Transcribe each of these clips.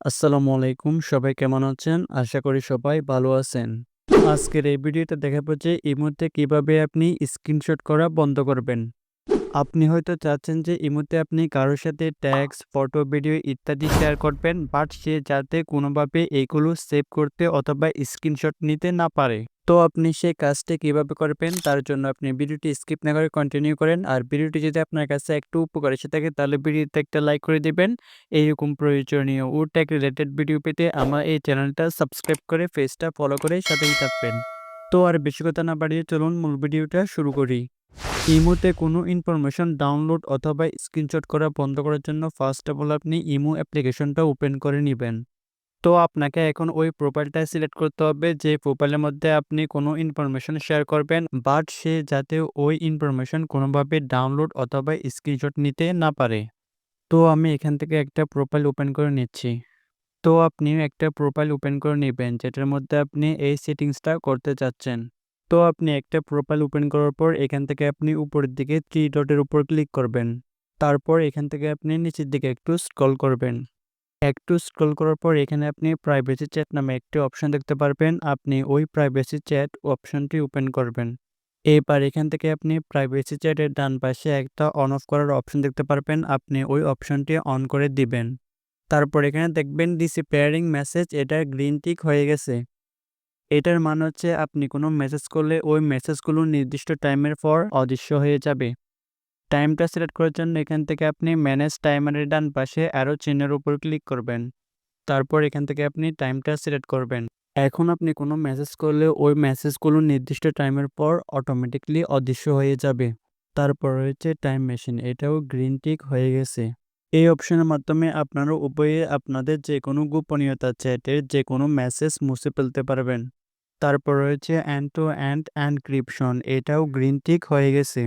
আসসালামু আলাইকুম, সবাই কেমন আছেন? আশা করি সবাই ভালো আছেন। আজকের এই ভিডিওতে দেখাবো যে মুহূর্তে কীভাবে আপনি স্ক্রিনশট করা বন্ধ করবেন। আপনি হয়তো চাচ্ছেন যে ইমোতে আপনি কারোর সাথে ট্যাক্স ফটো ভিডিও ইত্যাদি শেয়ার করবেন বাট সে যাতে কোনোভাবে এগুলো সেভ করতে অথবা স্ক্রিনশট নিতে না পারে। তো আপনি সেই কাজটি কীভাবে করবেন, তার জন্য আপনি ভিডিওটি স্কিপ না করে কন্টিনিউ করেন, আর ভিডিওটি যদি আপনার কাছে একটু উপকার এসে থাকে, তাহলে ভিডিওতে একটা লাইক করে দিবেন। এইরকম প্রয়োজনীয় ও ট্যাক রিলেটেড ভিডিও পেতে আমার এই চ্যানেলটা সাবস্ক্রাইব করে পেজটা ফলো করে সাথেই থাকবেন। তো আর বেশি কথা না বাড়িয়ে চলুন, মূল ভিডিওটা শুরু করি। ইমোতে কোনো ইনফরমেশন ডাউনলোড অথবা স্ক্রিনশট করা বন্ধ করার জন্য ফার্স্ট অফ অল আপনি ইমো অ্যাপ্লিকেশনটা ওপেন করে নেবেন। তো আপনাকে এখন ওই প্রোফাইলটা সিলেক্ট করতে হবে যে প্রোফাইলের মধ্যে আপনি কোনো ইনফরমেশন শেয়ার করবেন, বাট সে যাতে ওই ইনফরমেশন কোনোভাবে ডাউনলোড অথবা স্ক্রিনশট নিতে না পারে। তো আমি এখান থেকে একটা প্রোফাইল ওপেন করে নিচ্ছি। তো আপনি একটা প্রোফাইল ওপেন করে নেবেন, যেটার মধ্যে আপনি এই সেটিংসটা করতে চাচ্ছেন। তো আপনি একটা প্রোফাইল ওপেন করার পর এখান থেকে আপনি উপরের দিকে থ্রি ডটের উপর ক্লিক করবেন। তারপর এখান থেকে আপনি নিচের দিকে একটু স্ক্রল করবেন। একটু স্ক্রল করার পর এখানে আপনি প্রাইভেসি চ্যাট নামে একটি অপশন দেখতে পারবেন। আপনি ওই প্রাইভেসি চ্যাট অপশনটি ওপেন করবেন। এবার এখান থেকে আপনি প্রাইভেসি চ্যাটের ডান পাশে একটা অন অফ করার অপশন দেখতে পারবেন। আপনি ওই অপশনটি অন করে দিবেন। তারপর এখানে দেখবেন ডিসিপেয়ারিং মেসেজ এটা গ্রিন টিক হয়ে গেছে। এটার মানে হচ্ছে আপনি কোনো মেসেজ করলে ওই মেসেজগুলো নির্দিষ্ট টাইমের পর অদৃশ্য হয়ে যাবে। টাইমটা সিলেক্ট করার জন্য এখান থেকে আপনি ম্যানেজ টাইমারের ডান পাশে আরও চিহ্নের উপর ক্লিক করবেন। তারপর এখান থেকে আপনি টাইমটা সিলেক্ট করবেন। এখন আপনি কোনো মেসেজ করলে ওই মেসেজগুলো নির্দিষ্ট টাইমের পর অটোমেটিকলি অদৃশ্য হয়ে যাবে। তারপর রয়েছে টাইম মেশিন এটাও গ্রিন টিক হয়ে গেছে। এই অপশনের মাধ্যমে আপনারা উভয়ে আপনাদের যে কোনো গোপনীয়তা চ্যাটের যে কোনো মেসেজ মুছে ফেলতে পারবেন। তারপর রয়েছে অ্যান্ড টু অ্যান্ড অ্যানক্রিপশন, এটাও গ্রিন টিক হয়ে গেছে।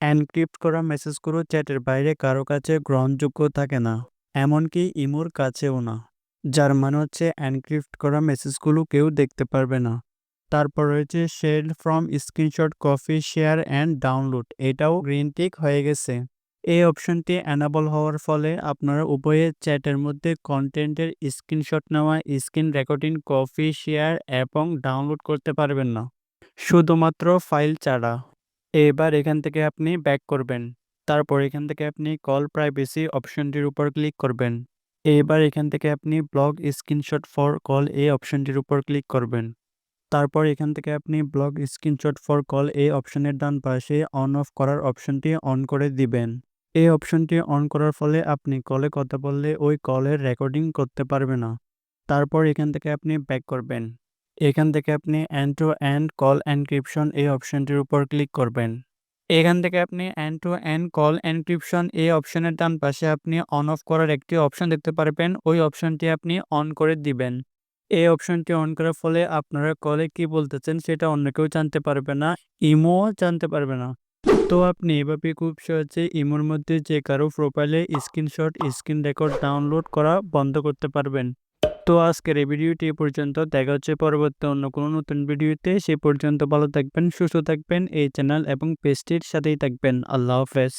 এনক্রিপ্ট করা মেসেজগুলো চ্যাটের বাইরে কারও কাছে গ্রহণযোগ্য থাকে না, এমনকি ইমোর কাছেও না, যার মানে হচ্ছে এনক্রিপ্ট করা মেসেজগুলো কেউ দেখতে পারবে না। তারপর রয়েছে share from screenshot, copy, share and download, এটাও গ্রিন টিক হয়ে গেছে। এই অপশনটি অ্যানাবল হওয়ার ফলে আপনারা উভয়ে চ্যাটের মধ্যে কন্টেন্টের স্ক্রিনশট নেওয়া স্ক্রিন রেকর্ডিং কপি শেয়ার এবং ডাউনলোড করতে পারবেন না। শুধুমাত্র ফাইল ছাড়া। এবার এখান থেকে আপনি ব্যাক করবেন। তারপর এখান থেকে আপনি কল প্রাইভেসি অপশনটির উপর ক্লিক করবেন। এবার এখান থেকে আপনি ব্লগ স্ক্রিনশট ফর কল এই অপশনটির উপর ক্লিক করবেন। তারপর এখান থেকে আপনি ব্লগ স্ক্রিনশট ফর কল এই অপশনের ডান পাশে অন অফ করার অপশনটি অন করে দিবেন। এই অপশনটি অন করার ফলে আপনি কলে কথা বললে ওই কলের রেকর্ডিং করতে পারবে না। তারপর এখান থেকে আপনি ব্যাক করবেন। এখান থেকে আপনি end to end call encryption এই অপশনটির উপর ক্লিক করবেন। এখান থেকে আপনি end to end call encryption এই অপশনের ডান পাশে আপনি অন অফ করার একটি অপশন দেখতে পারবেন। ওই অপশনটি আপনি অন করে দিবেন। এই অপশনটি অন করার ফলে আপনারা কলে কি বলতেছেন সেটা অন্য কেউ জানতে পারবে না, ইমোও জানতে পারবে না। তো আপনি এভাবে খুব সহজে ইমোর মধ্যে যে কারও প্রোফাইলে স্ক্রিনশট স্ক্রিন রেকর্ড ডাউনলোড করা বন্ধ করতে পারবেন। তো আজকের এই ভিডিওটি পর্যন্ত। দেখা হচ্ছে পরবর্তী অন্য কোনো নতুন ভিডিওতে সে পর্যন্ত ভালো থাকবেন, সুস্থ থাকবেন, এই চ্যানেল এবং পেজটির সাথেই থাকবেন। আল্লাহ হাফেজ।